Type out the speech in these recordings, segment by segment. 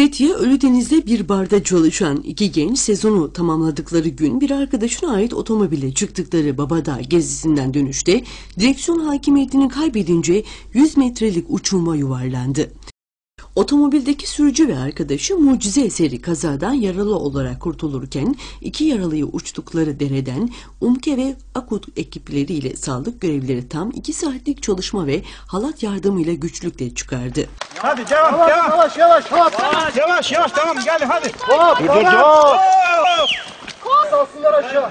Fethiye Ölüdeniz'de bir barda çalışan iki genç sezonu tamamladıkları gün bir arkadaşına ait otomobile çıktıkları Babadağ gezisinden dönüşte direksiyon hakimiyetini kaybedince 100 metrelik uçuruma yuvarlandı. Otomobildeki sürücü ve arkadaşı mucize eseri kazadan yaralı olarak kurtulurken iki yaralıyı uçtukları dereden UMKE ve AKUT ekipleriyle sağlık görevlileri tam iki saatlik çalışma ve halat yardımıyla güçlükle çıkardı. Hadi devam devam. Yavaş yavaş hop. Yavaş yavaş tamam gel hadi. Hop. Dur dur dur. Salsınlar aşağı.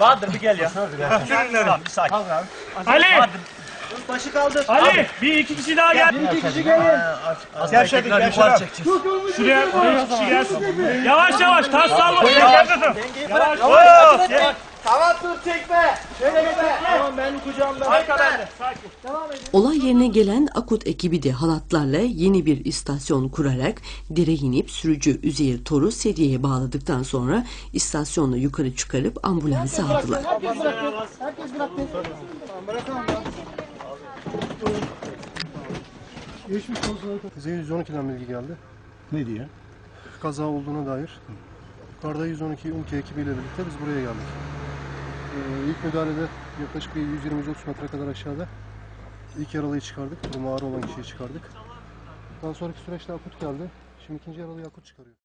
Bahadır bir gel ya. Bir sakin. Ali! Başı kaldır. Ali! Bir iki kişi daha gel. İki kişi gelin. Gevşedik gevşedik. Şuraya, iki kişi gelsin. Yavaş yavaş, tas salla. Yavaş. Oo, Tamam dur çekme. Şöyle gitme. Tamam benim kucağımda. Arka bende. Sakin. Olay yerine gelen AKUT ekibi de halatlarla yeni bir istasyon kurarak dire inip sürücü Üzeyir Tor'u sedyeye bağladıktan sonra istasyonla yukarı çıkarıp ambulansa aldılar. Herkes bıraktı. Herkes bıraktı. Tamam bırakalım. Geçmiş olsun. Bize 112'den bilgi geldi. Ne diyor? Kaza olduğuna dair. Yukarıda 112 UMKE ekibiyle birlikte biz buraya geldik. Ee, ilk müdahalede yaklaşık bir 120-130 metre kadar aşağıda ilk yaralıyı çıkardık. Durumu ağır olan kişiyi çıkardık. Daha sonraki süreçte akut geldi. Şimdi ikinci yaralıyı akut çıkarıyor.